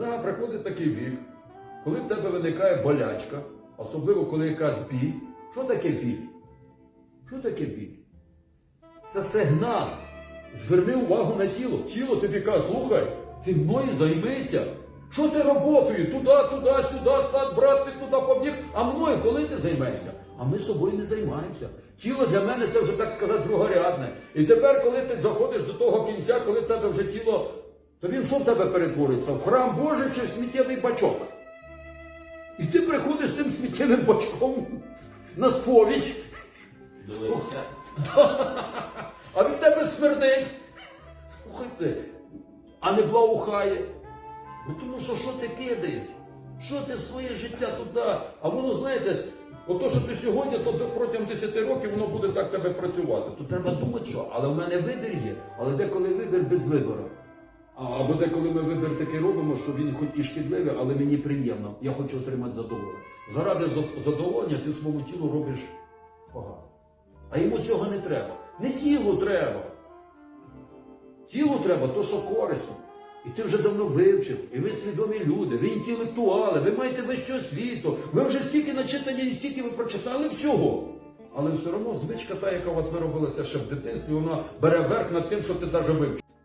Да, приходить такий вік, коли в тебе виникає болячка, особливо коли якась біль. Що таке біль? Що таке біль? Це сигнал. Зверни увагу на тіло. Тіло тобі каже, слухай, ти мною займися. Що ти роботою? Туди, туди, сюди, стат, брат, ти туди побіг. А мною коли ти займаєшся? А ми собою не займаємося. Тіло для мене це вже так сказати другорядне. І тепер, коли ти заходиш до того кінця, коли в тебе вже тіло, то він що в тебе перетвориться? В храм Божий чи в сміттєвий бачок? І ти приходиш з цим сміттєвим бачком на сповідь. Дивився. А від тебе смердить. Слухайте, а не благоухає. Ну тому що що ти кидаєш? Що ти своє життя туди? А воно, знаєте, ото, що ти сьогодні, то протягом 10 років воно буде так тебе працювати. То треба думати, що. Але в мене вибір є, але деколи вибір без вибору. А, або деколи ми вибір такий робимо, що він хоч і шкідливий, але мені приємно. Я хочу отримати задоволення. Заради задоволення ти своєму тілу робиш погано. А йому цього не треба. Не тілу треба. Тілу треба то, що корисно. І ти вже давно вивчив, і ви свідомі люди, ви інтелектуали, ви маєте вищу освіту, ви вже стільки начитані, і стільки ви прочитали всього. Але все одно звичка та, яка у вас виробилася ще в дитинстві, вона бере верх над тим, що ти навіть вивчив.